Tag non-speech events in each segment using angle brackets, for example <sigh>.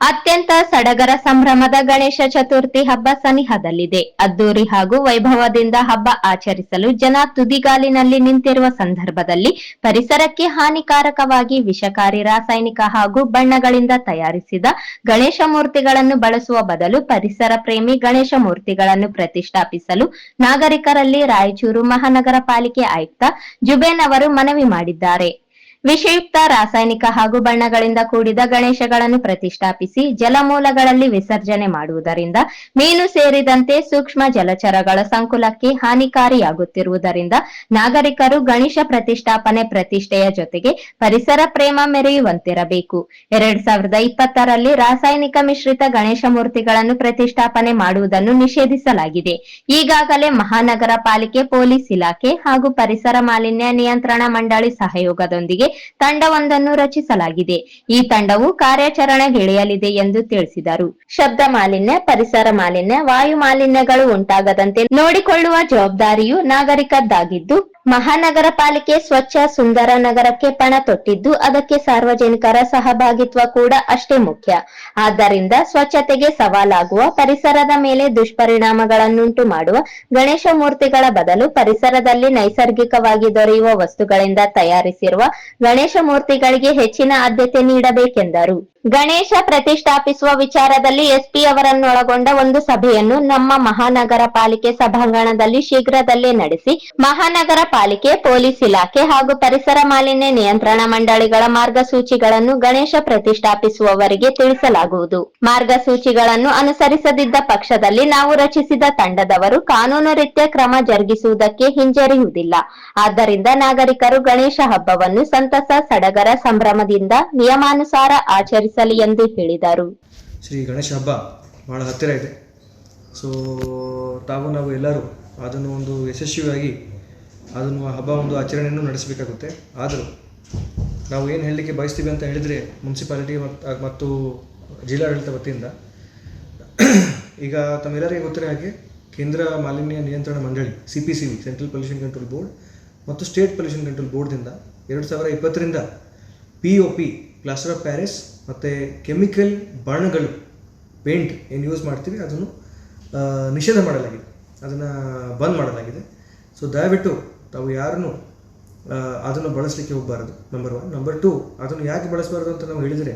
ಅತ್ಯಂತ ಸಡಗರ ಸಂಭ್ರಮದ ಗಣೇಶ ಚತುರ್ಥಿ ಹಬ್ಬ ಸನಿಹದಲ್ಲಿದೆ. ಅದ್ದೂರಿ ಹಾಗೂ ವೈಭವದಿಂದ ಹಬ್ಬ ಆಚರಿಸಲು ಜನ ತುದಿಗಾಲಿನಲ್ಲಿ ನಿಂತಿರುವ ಸಂದರ್ಭದಲ್ಲಿ ಪರಿಸರಕ್ಕೆ ಹಾನಿಕಾರಕವಾಗಿ ವಿಷಕಾರಿ ರಾಸಾಯನಿಕ ಹಾಗೂ ಬಣ್ಣಗಳಿಂದ ತಯಾರಿಸಿದ ಗಣೇಶ ಮೂರ್ತಿಗಳನ್ನು ಬಳಸುವ ಬದಲು ಪರಿಸರ ಪ್ರೇಮಿ ಗಣೇಶ ಮೂರ್ತಿಗಳನ್ನು ಪ್ರತಿಷ್ಠಾಪಿಸಲು ನಾಗರಿಕರಲ್ಲಿ ರಾಯಚೂರು ಮಹಾನಗರ ಪಾಲಿಕೆ ಆಯುಕ್ತ ಜುಬೇನ್ ಅವರು ಮನವಿ ಮಾಡಿದ್ದಾರೆ. ವಿಷಯುಕ್ತ ರಾಸಾಯನಿಕ ಹಾಗೂ ಬಣ್ಣಗಳಿಂದ ಕೂಡಿದ ಗಣೇಶಗಳನ್ನು ಪ್ರತಿಷ್ಠಾಪಿಸಿ ಜಲಮೂಲಗಳಲ್ಲಿ ವಿಸರ್ಜನೆ ಮಾಡುವುದರಿಂದ ಮೀನು ಸೇರಿದಂತೆ ಸೂಕ್ಷ್ಮ ಜಲಚರಗಳ ಸಂಕುಲಕ್ಕೆ ಹಾನಿಕಾರಿಯಾಗುತ್ತಿರುವುದರಿಂದ ನಾಗರಿಕರು ಗಣೇಶ ಪ್ರತಿಷ್ಠಾಪನೆ ಪ್ರತಿಷ್ಠೆಯ ಜೊತೆಗೆ ಪರಿಸರ ಪ್ರೇಮ ಮೆರೆಯುವಂತಿರಬೇಕು. ಎರಡ್ ಸಾವಿರದ ಇಪ್ಪತ್ತರಲ್ಲಿ ರಾಸಾಯನಿಕ ಮಿಶ್ರಿತ ಗಣೇಶ ಮೂರ್ತಿಗಳನ್ನು ಪ್ರತಿಷ್ಠಾಪನೆ ಮಾಡುವುದನ್ನು ನಿಷೇಧಿಸಲಾಗಿದೆ. ಈಗಾಗಲೇ ಮಹಾನಗರ ಪಾಲಿಕೆ, ಪೊಲೀಸ್ ಇಲಾಖೆ ಹಾಗೂ ಪರಿಸರ ಮಾಲಿನ್ಯ ನಿಯಂತ್ರಣ ಮಂಡಳಿ ಸಹಯೋಗದೊಂದಿಗೆ ತಂಡವೊಂದನ್ನು ರಚಿಸಲಾಗಿದೆ. ಈ ತಂಡವು ಕಾರ್ಯಾಚರಣೆಗಿಳಿಯಲಿದೆ ಎಂದು ತಿಳಿಸಿದರು. ಶಬ್ದ ಮಾಲಿನ್ಯ, ಪರಿಸರ ಮಾಲಿನ್ಯ, ವಾಯು ಮಾಲಿನ್ಯಗಳು ಉಂಟಾಗದಂತೆ ನೋಡಿಕೊಳ್ಳುವ ಜವಾಬ್ದಾರಿಯು ನಾಗರಿಕದ್ದಾಗಿದ್ದು ಮಹಾನಗರ ಪಾಲಿಕೆ ಸ್ವಚ್ಛ ಸುಂದರ ನಗರಕ್ಕೆ ಪಣ ತೊಟ್ಟಿದ್ದು ಅದಕ್ಕೆ ಸಾರ್ವಜನಿಕರ ಸಹಭಾಗಿತ್ವ ಕೂಡ ಅಷ್ಟೇ ಮುಖ್ಯ. ಆದ್ದರಿಂದ ಸ್ವಚ್ಛತೆಗೆ ಸವಾಲಾಗುವ ಪರಿಸರದ ಮೇಲೆ ದುಷ್ಪರಿಣಾಮಗಳನ್ನುಂಟು ಮಾಡುವ ಗಣೇಶ ಮೂರ್ತಿಗಳ ಬದಲು ಪರಿಸರದಲ್ಲಿ ನೈಸರ್ಗಿಕವಾಗಿ ದೊರೆಯುವ ವಸ್ತುಗಳಿಂದ ತಯಾರಿಸಿರುವ ಗಣೇಶ ಮೂರ್ತಿಗಳಿಗೆ ಹೆಚ್ಚಿನ ಆದ್ಯತೆ ನೀಡಬೇಕೆಂದರು. ಗಣೇಶ ಪ್ರತಿಷ್ಠಾಪಿಸುವ ವಿಚಾರದಲ್ಲಿ ಎಸ್ಪಿ ಅವರನ್ನೊಳಗೊಂಡ ಒಂದು ಸಭೆಯನ್ನು ನಮ್ಮ ಮಹಾನಗರ ಪಾಲಿಕೆ ಸಭಾಂಗಣದಲ್ಲಿ ಶೀಘ್ರದಲ್ಲೇ ನಡೆಸಿ, ಮಹಾನಗರ ಪಾಲಿಕೆ, ಪೊಲೀಸ್ ಇಲಾಖೆ ಹಾಗೂ ಪರಿಸರ ಮಾಲಿನ್ಯ ನಿಯಂತ್ರಣ ಮಂಡಳಿಗಳ ಮಾರ್ಗಸೂಚಿಗಳನ್ನು ಗಣೇಶ ಪ್ರತಿಷ್ಠಾಪಿಸುವವರಿಗೆ ತಿಳಿಸಲಾಗುವುದು. ಮಾರ್ಗಸೂಚಿಗಳನ್ನು ಅನುಸರಿಸದಿದ್ದ ಪಕ್ಷದಲ್ಲಿ ನಾವು ರಚಿಸಿದ ತಂಡದವರು ಕಾನೂನು ರೀತ್ಯ ಕ್ರಮ ಜರುಗಿಸುವುದಕ್ಕೆ ಹಿಂಜರಿಯುವುದಿಲ್ಲ. ಆದ್ದರಿಂದ ನಾಗರಿಕರು ಗಣೇಶ ಹಬ್ಬವನ್ನು ಸಂತಸ, ಸಡಗರ, ಸಂಭ್ರಮದಿಂದ ನಿಯಮಾನುಸಾರ ಆಚರಿಸಲಿ ಎಂದು ಹೇಳಿದರು. ಶ್ರೀ ಗಣೇಶ ಹಬ್ಬ ಬಹಳ ಹತ್ತಿರ ಇದೆ. ಸೊ ತಾವು ನಾವು ಎಲ್ಲರೂ ಅದನ್ನು ಒಂದು ಯಶಸ್ವಿಯಾಗಿ ಅದನ್ನು ಹಬ್ಬ ಒಂದು ಆಚರಣೆಯನ್ನು ನಡೆಸಬೇಕಾಗುತ್ತೆ. ಆದರೂ ನಾವು ಏನು ಹೇಳಲಿಕ್ಕೆ ಬಯಸ್ತೀವಿ ಅಂತ ಹೇಳಿದರೆ ಮುನ್ಸಿಪಾಲಿಟಿ ಮತ್ತು ಮತ್ತು ಜಿಲ್ಲಾಡಳಿತ ವತಿಯಿಂದ. <clears throat> ಈಗ ತಮ್ಮೆಲ್ಲರಿಗೆ ಗೊತ್ತಿರೋ ಹಾಗೆ ಕೇಂದ್ರ ಮಾಲಿನ್ಯ ನಿಯಂತ್ರಣ ಮಂಡಳಿ C P C V central pollution control board ಮತ್ತು ಸ್ಟೇಟ್ ಪೊಲ್ಯೂಷನ್ ಕಂಟ್ರೋಲ್ ಬೋರ್ಡ್ದಿಂದ ಎರಡು ಸಾವಿರ ಇಪ್ಪತ್ತರಿಂದ P O P plaster of Paris ಮತ್ತು ಕೆಮಿಕಲ್ ಬಣ್ಣಗಳು ಪೇಂಟ್ ಏನು ಯೂಸ್ ಮಾಡ್ತೀವಿ, ಅದನ್ನು ನಿಷೇಧ ಮಾಡಲಾಗಿದೆ. ಅದನ್ನು ಬಂದ್ ಮಾಡಲಾಗಿದೆ. ಸೊ ದಯವಿಟ್ಟು ತಾವು ಯಾರನ್ನು ಅದನ್ನು ಬಳಸಲಿಕ್ಕೆ ಹೋಗಬಾರದು. ನಂಬರ್ ಒನ್ ನಂಬರ್ ಟು ಅದನ್ನು ಯಾಕೆ ಬಳಸಬಾರ್ದು ಅಂತ ನಾವು ಹೇಳಿದರೆ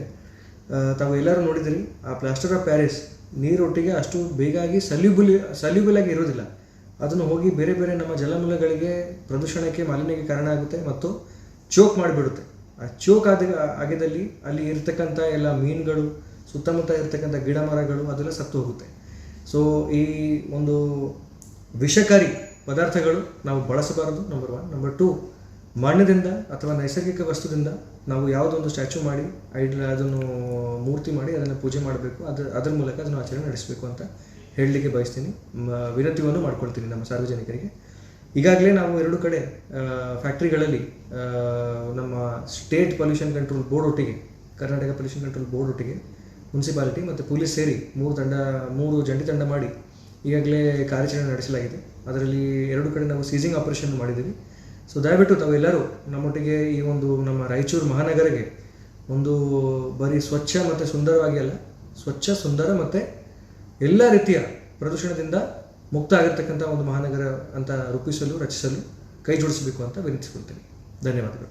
ತಾವು ಎಲ್ಲರೂ ನೋಡಿದಿರಿ, ಆ ಪ್ಲಾಸ್ಟರ್ ಆಫ್ ಪ್ಯಾರಿಸ್ ನೀರೊಟ್ಟಿಗೆ ಅಷ್ಟು ಬೇಗಾಗಿ ಸಲ್ಯೂಬಲ್ ಸಲ್ಯೂಬಲ್ ಆಗಿ ಇರೋದಿಲ್ಲ ಅದನ್ನು ಹೋಗಿ ಬೇರೆ ಬೇರೆ ನಮ್ಮ ಜಲಮೂಲಗಳಿಗೆ ಪ್ರದೂಷಣಕ್ಕೆ ಮಾಲಿನ್ಯಕ್ಕೆ ಕಾರಣ ಆಗುತ್ತೆ ಮತ್ತು ಚೋಕ್ ಮಾಡಿಬಿಡುತ್ತೆ. ಚೋಕ್ ಆದ ಆಗಿದಲ್ಲಿ ಅಲ್ಲಿ ಇರ್ತಕ್ಕಂಥ ಎಲ್ಲ ಮೀನುಗಳು, ಸುತ್ತಮುತ್ತ ಇರ್ತಕ್ಕಂಥ ಗಿಡ ಮರಗಳು ಅದೆಲ್ಲ ಸತ್ತು ಹೋಗುತ್ತೆ. ಸೊ ಈ ಒಂದು ವಿಷಕಾರಿ ಪದಾರ್ಥಗಳು ನಾವು ಬಳಸಬಾರದು ನಂಬರ್ ಒನ್ ನಂಬರ್ ಟು ಮಣ್ಣದಿಂದ ಅಥವಾ ನೈಸರ್ಗಿಕ ವಸ್ತುದಿಂದ ನಾವು ಯಾವುದೊಂದು ಸ್ಟ್ಯಾಚು ಮಾಡಿ, ಐಡ್ ಅದನ್ನು ಮೂರ್ತಿ ಮಾಡಿ, ಅದನ್ನು ಪೂಜೆ ಮಾಡಬೇಕು. ಅದು ಅದರ ಮೂಲಕ ಅದನ್ನು ಆಚರಣೆ ನಡೆಸಬೇಕು ಅಂತ ಹೇಳಲಿಕ್ಕೆ ಬಯಸ್ತೀನಿ. ವಿನಂತಿಯನ್ನು ಮಾಡ್ಕೊಳ್ತೀನಿ ನಮ್ಮ ಸಾರ್ವಜನಿಕರಿಗೆ. ಈಗಾಗಲೇ ನಾವು ಎರಡು ಕಡೆ ಫ್ಯಾಕ್ಟ್ರಿಗಳಲ್ಲಿ ನಮ್ಮ ಸ್ಟೇಟ್ ಪೊಲ್ಯೂಷನ್ ಕಂಟ್ರೋಲ್ ಬೋರ್ಡ್ ಒಟ್ಟಿಗೆ, ಕರ್ನಾಟಕ ಪೊಲ್ಯೂಷನ್ ಕಂಟ್ರೋಲ್ ಬೋರ್ಡ್ ಒಟ್ಟಿಗೆ ಮುನ್ಸಿಪಾಲಿಟಿ ಮತ್ತು ಪೊಲೀಸ್ ಸೇರಿ ಮೂರು ತಂಡ, ಮೂರು ಜಂಟಿ ತಂಡ ಮಾಡಿ ಈಗಾಗಲೇ ಕಾರ್ಯಾಚರಣೆ ನಡೆಸಲಾಗಿದೆ. ಅದರಲ್ಲಿ ಎರಡು ಕಡೆ ನಾವು ಸೀಸಿಂಗ್ ಆಪರೇಷನ್ ಮಾಡಿದ್ದೀವಿ. ಸೊ ದಯವಿಟ್ಟು ತಾವೆಲ್ಲರೂ ನಮ್ಮೊಟ್ಟಿಗೆ ಈ ಒಂದು ನಮ್ಮ ರಾಯಚೂರು ಮಹಾನಗರಕ್ಕೆ ಒಂದು ಬರೀ ಸ್ವಚ್ಛ ಮತ್ತು ಸುಂದರವಾಗಿ ಅಲ್ಲ, ಸ್ವಚ್ಛ, ಸುಂದರ ಮತ್ತು ಎಲ್ಲ ರೀತಿಯ ಪ್ರದೂಷಣದಿಂದ ಮುಕ್ತ ಆಗಿರ್ತಕ್ಕಂಥ ಒಂದು ಮಹಾನಗರ ಅಂತ ರೂಪಿಸಲು, ರಚಿಸಲು ಕೈ ಜೋಡಿಸಬೇಕು ಅಂತ ವಿನಂತಿಸಿಕೊಳ್ತೇನೆ. ಧನ್ಯವಾದಗಳು.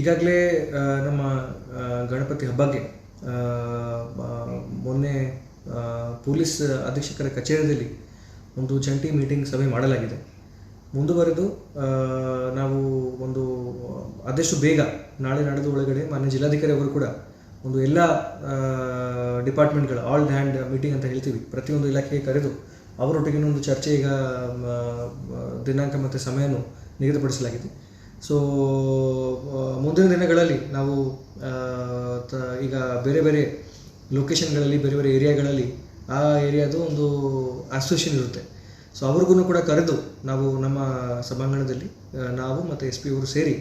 ಈಗಾಗಲೇ ನಮ್ಮ ಗಣಪತಿ ಹಬ್ಬಕ್ಕೆ ಮೊನ್ನೆ ಪೊಲೀಸ್ ಅಧೀಕ್ಷಕರ ಕಚೇರಿಯಲ್ಲಿ ಒಂದು ಜಂಟಿ ಮೀಟಿಂಗ್ ಸಭೆ ಮಾಡಲಾಗಿದೆ. ಮುಂದುವರೆದು ನಾವು ಒಂದು ಆದಷ್ಟು ಬೇಗ ನಾಳೆ ನಾಡಿದ ಒಳಗಡೆ ಮಾನ್ಯ ಜಿಲ್ಲಾಧಿಕಾರಿ ಅವರು ಕೂಡ ಒಂದು ಎಲ್ಲ ಡಿಪಾರ್ಟ್ಮೆಂಟ್ಗಳ ಆಲ್ ಹ್ಯಾಂಡ್ ಮೀಟಿಂಗ್ ಅಂತ ಹೇಳ್ತೀವಿ. ಪ್ರತಿಯೊಂದು ಇಲಾಖೆಗೆ ಕರೆದು ಅವರೊಟ್ಟಿಗೆ ಒಂದು ಚರ್ಚೆ ಈಗ ದಿನಾಂಕ ಮತ್ತು ಸಮಯವನ್ನು ನಿಗದಿಪಡಿಸಲಾಗಿದೆ. ಸೊ ಮುಂದಿನ ದಿನಗಳಲ್ಲಿ ನಾವು ಈಗ ಬೇರೆ ಬೇರೆ ಲೊಕೇಶನ್ಗಳಲ್ಲಿ ಬೇರೆ ಬೇರೆ ಏರಿಯಾಗಳಲ್ಲಿ ಆ ಏರಿಯಾದು ಒಂದು ಅಸೋಸಿಯೇಷನ್ ಇರುತ್ತೆ. ಸೊ ಅವ್ರಿಗೂ ಕೂಡ ಕರೆದು ನಾವು ನಮ್ಮ ಸಭಾಂಗಣದಲ್ಲಿ ನಾವು ಮತ್ತು ಎಸ್ ಪಿ ಅವರು ಸೇರಿ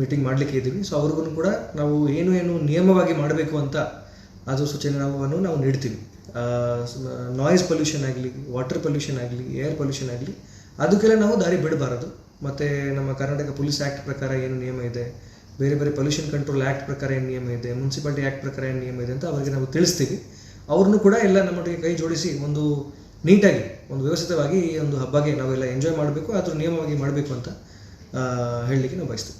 ಮೀಟಿಂಗ್ ಮಾಡಲಿಕ್ಕೆ ಇದ್ದೀವಿ. ಸೊ ಅವ್ರಿಗೂ ಕೂಡ ನಾವು ಏನು ಏನು ನಿಯಮವಾಗಿ ಮಾಡಬೇಕು ಅಂತ ಅದು ಸೂಚನೆ ನಾವು ನಾವು ನೀಡ್ತೀವಿ. ನಾಯ್ಸ್ ಪೊಲ್ಯೂಷನ್ ಆಗಲಿ ವಾಟರ್ ಪೊಲ್ಯೂಷನ್ ಆಗಲಿ ಏರ್ ಪೊಲ್ಯೂಷನ್ ಆಗಲಿ, ಅದಕ್ಕೆಲ್ಲ ನಾವು ದಾರಿ ಬಿಡಬಾರದು. ಮತ್ತು ನಮ್ಮ ಕರ್ನಾಟಕ ಪೊಲೀಸ್ ಆ್ಯಕ್ಟ್ ಪ್ರಕಾರ ಏನು ನಿಯಮ ಇದೆ? ಬೇರೆ ಬೇರೆ ಪೊಲ್ಯೂಷನ್ ಕಂಟ್ರೋಲ್ ಆ್ಯಕ್ಟ್ ಪ್ರಕಾರ ಏನು ನಿಯಮ ಇದೆ? ಮುನ್ಸಿಪಾಲಿಟಿ ಆ್ಯಕ್ಟ್ ಪ್ರಕಾರ ಏನು ನಿಯಮ ಇದೆ ಅಂತ ಅವರಿಗೆ ನಾವು ತಿಳಿಸ್ತೀವಿ. ಅವ್ರನ್ನೂ ಕೂಡ ಎಲ್ಲ ನಮ್ಮೊಟ್ಟಿಗೆ ಕೈ ಜೋಡಿಸಿ ಒಂದು ನೀಟಾಗಿ, ಒಂದು ವ್ಯವಸ್ಥಿತವಾಗಿ ಈ ಒಂದು ಹಬ್ಬಗೆ ನಾವೆಲ್ಲ ಎಂಜಾಯ್ ಮಾಡಬೇಕು ಅದ್ರ ನಿಯಮವಾಗಿ ಮಾಡಬೇಕು ಅಂತ ಹೇಳಲಿಕ್ಕೆ ನಾವು ಬಯಸ್ತೀವಿ.